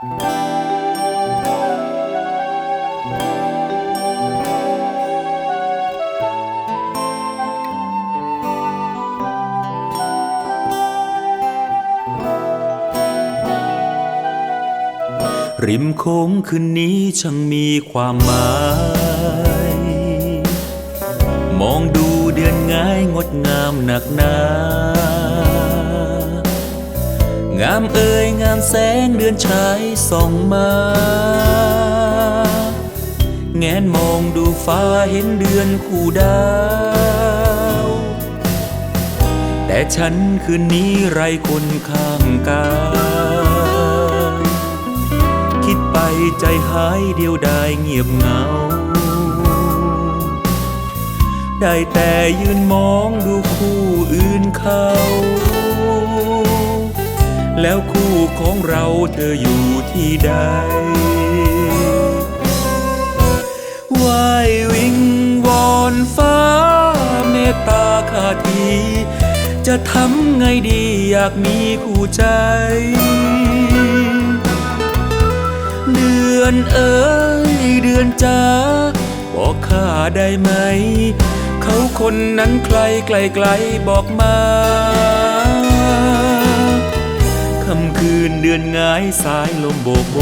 ริมโค้งคืนนี้ช่างมีความหมาย มองดูเดือนง่ายงดงามหนักหนา งามเอ่ยงามแสงเดือนฉายส่องมา แงนมองดูฟ้าเห็นเดือนคู่ดาว แต่ฉันคืนนี้ไรคนข้างกายคิดไปใจหายเดียวดายเงียบเหงา ได้แต่ยืนมองดูคู่อื่นเขา แล้วคู่ของเราเธออยู่ที่ใดไหววิงวอนฟ้าเมตตาข้าที จะทำไงดีอยากมีคู่ใจ เดือนเอ๋ยเดือนจ้าบอกข้าได้ไหม เขาคนนั้นใครไกลไกลบอกมา ค่ำคืนเดือนงายสายลมโบกโบ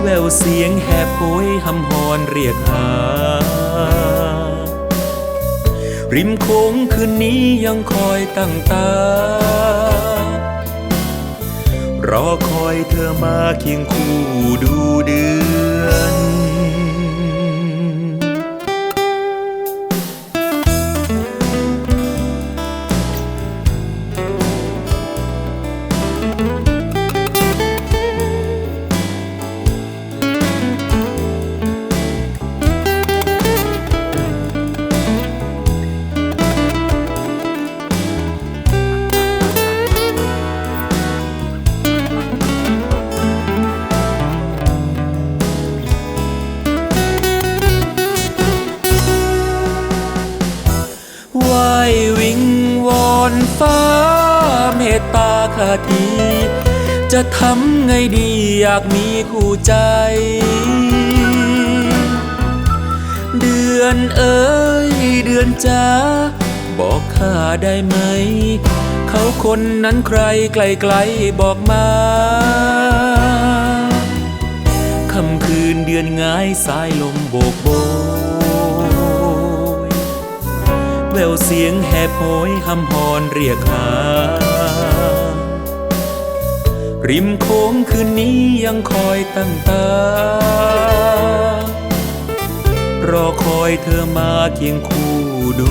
แววเสียงแหบโหยหำหอนเรียกหา ริมโค้งคืนนี้ยังคอยตั้งตา รอคอยเธอมาเคียงคู่ดูเดือน ฟ้าเมตตาข้าทีจะทำไงดีอยากมีคู่ใจ เดือนเอ๋ยเดือนจ้าบอกข้าได้ไหม เขาคนนั้นใครไกลๆบอกมาค่ำคืนเดือนง่ายสายลมโบกโบย แววเสียงแหบโหยคำหอนเรียกหา ริมโค้งคืนนี้ยังคอยตั้งตารอคอยเธอมาเคียงคู่ดู